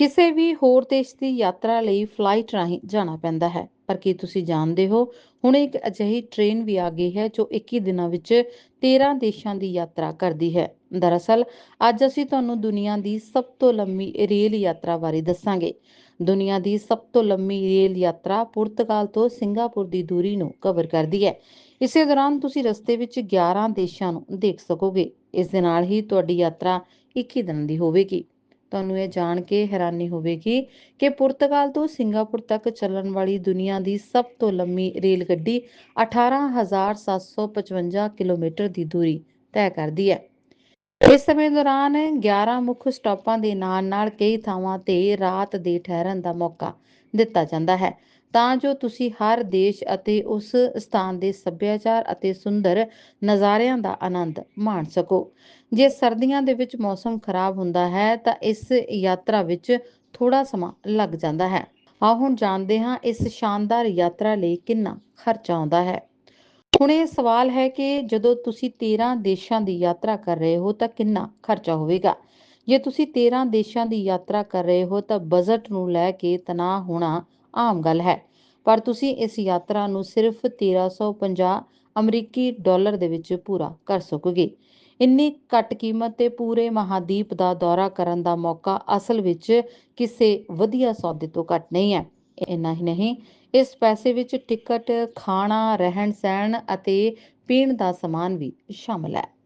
ਕਿਸੇ ਵੀ ਹੋਰ ਦੇਸ਼ ਦੀ ਯਾਤਰਾ ਲਈ ਫਲਾਈਟ ਰਾਹੀਂ ਜਾਣਾ ਪੈਂਦਾ ਹੈ। ਪਰ ਕੀ ਤੁਸੀਂ ਜਾਣਦੇ ਹੋ, ਹੁਣ ਇੱਕ ਅਜਿਹੀ ਟ੍ਰੇਨ ਵੀ ਆ ਗਈ ਹੈ ਜੋ 21 ਦਿਨਾਂ ਵਿੱਚ 13 ਦੇਸ਼ਾਂ ਦੀ ਯਾਤਰਾ ਕਰਦੀ ਹੈ। ਦਰਅਸਲ, ਅੱਜ ਅਸੀਂ ਤੁਹਾਨੂੰ ਦੁਨੀਆ ਦੀ ਸਭ ਤੋਂ ਲੰਮੀ ਰੇਲ ਯਾਤਰਾ ਬਾਰੇ ਦੱਸਾਂਗੇ। ਦੁਨੀਆ ਦੀ ਸਭ ਤੋਂ ਲੰਮੀ ਰੇਲ ਯਾਤਰਾ ਪੁਰਤਗਾਲ ਤੋਂ ਸਿੰਗਾਪੁਰ ਦੀ ਦੂਰੀ ਨੂੰ ਕਵਰ ਕਰਦੀ ਹੈ। ਇਸੇ ਦੌਰਾਨ ਤੁਸੀਂ ਰਸਤੇ ਵਿੱਚ 11 ਦੇਸ਼ਾਂ ਨੂੰ ਦੇਖ ਸਕੋਗੇ। ਇਸ ਦੇ ਨਾਲ ਹੀ ਤੁਹਾਡੀ ਯਾਤਰਾ 21 ਦਿਨ ਦੀ ਹੋਵੇਗੀ। ਤੁਹਾਨੂੰ ਇਹ ਜਾਣ ਕੇ ਹੈਰਾਨੀ ਹੋਵੇਗੀ ਕਿ ਪੁਰਤਗਾਲ ਤੋਂ ਸਿੰਗਾਪੁਰ ਤੱਕ ਚੱਲਣ ਵਾਲੀ ਦੁਨੀਆ ਦੀ ਸਭ ਤੋਂ ਲੰਮੀ ਰੇਲ ਗੱਡੀ 18755 ਕਿਲੋਮੀਟਰ ਦੀ ਦੂਰੀ ਤੈਅ ਕਰਦੀ ਹੈ। ਇਸ ਸਮੇਂ ਦੌਰਾਨ 11 ਮੁੱਖ ਸਟਾਪਾਂ ਦੇ ਨਾਲ-ਨਾਲ ਕਈ ਥਾਵਾਂ ਤੇ ਰਾਤ ਦੇ ਠਹਿਰਨ ਦਾ ਮੌਕਾ ਦਿੱਤਾ ਜਾਂਦਾ ਹੈ। ਤਾਂ ਜੋ ਤੁਸੀਂ ਹਰ ਦੇਸ਼ ਅਤੇ ਉਸ ਸਥਾਨ ਦੇ ਸੱਭਿਆਚਾਰ ਅਤੇ ਸੁੰਦਰ ਨਜ਼ਾਰਿਆਂ ਦਾ ਆਨੰਦ ਮਾਣ ਸਕੋ। ਜੇ ਸਰਦੀਆਂ ਦੇ ਵਿੱਚ ਮੌਸਮ ਖਰਾਬ ਹੁੰਦਾ ਹੈ, ਤਾਂ ਇਸ ਯਾਤਰਾ ਵਿੱਚ ਥੋੜਾ ਸਮਾਂ ਲੱਗ ਜਾਂਦਾ ਹੈ। ਆਓ ਹੁਣ ਜਾਣਦੇ ਹਾਂ ਇਸ ਸ਼ਾਨਦਾਰ ਯਾਤਰਾ ਲਈ ਕਿੰਨਾ ਖਰਚਾ ਆਉਂਦਾ ਹੈ। ਹੁਣ ਇਹ ਸਵਾਲ ਹੈ ਕਿ ਜਦੋਂ ਤੁਸੀਂ 13 ਦੇਸ਼ਾਂ ਦੀ ਯਾਤਰਾ ਕਰ ਰਹੇ ਹੋ ਤਾਂ ਕਿੰਨਾ ਖਰਚਾ ਹੋਵੇਗਾ? ਜੇ ਤੁਸੀਂ 13 ਦੇਸ਼ਾਂ ਦੀ ਯਾਤਰਾ ਕਰ ਰਹੇ ਹੋ ਤਾਂ ਬਜਟ ਨੂੰ ਲੈ ਕੇ ਤਣਾਅ ਹੋਣਾ ਆਮ ਗੱਲ ਹੈ। ਪਰ ਤੁਸੀਂ ਇਸ ਯਾਤਰਾ ਨੂੰ ਸਿਰਫ 1350 ਅਮਰੀਕੀ ਡਾਲਰ ਦੇ ਵਿੱਚ ਪੂਰਾ ਕਰ ਸਕੋਗੇ। ਇੰਨੀ ਘੱਟ ਕੀਮਤ ਤੇ ਪੂਰੇ ਮਹਾਦੀਪ ਦਾ ਦੌਰਾ ਕਰਨ ਦਾ ਮੌਕਾ ਅਸਲ ਵਿੱਚ ਕਿਸੇ ਵਧੀਆ ਸੌਦੇ ਤੋਂ ਘੱਟ ਨਹੀਂ ਹੈ। ਇੰਨਾ ਹੀ ਨਹੀਂ। ਇਸ ਪੈਸੇ ਵਿੱਚ ਟਿਕਟ, ਖਾਣਾ ਰਹਿਣ ਸਹਿਣ ਅਤੇ ਪੀਣ ਦਾ ਸਮਾਨ ਵੀ ਸ਼ਾਮਲ ਹੈ।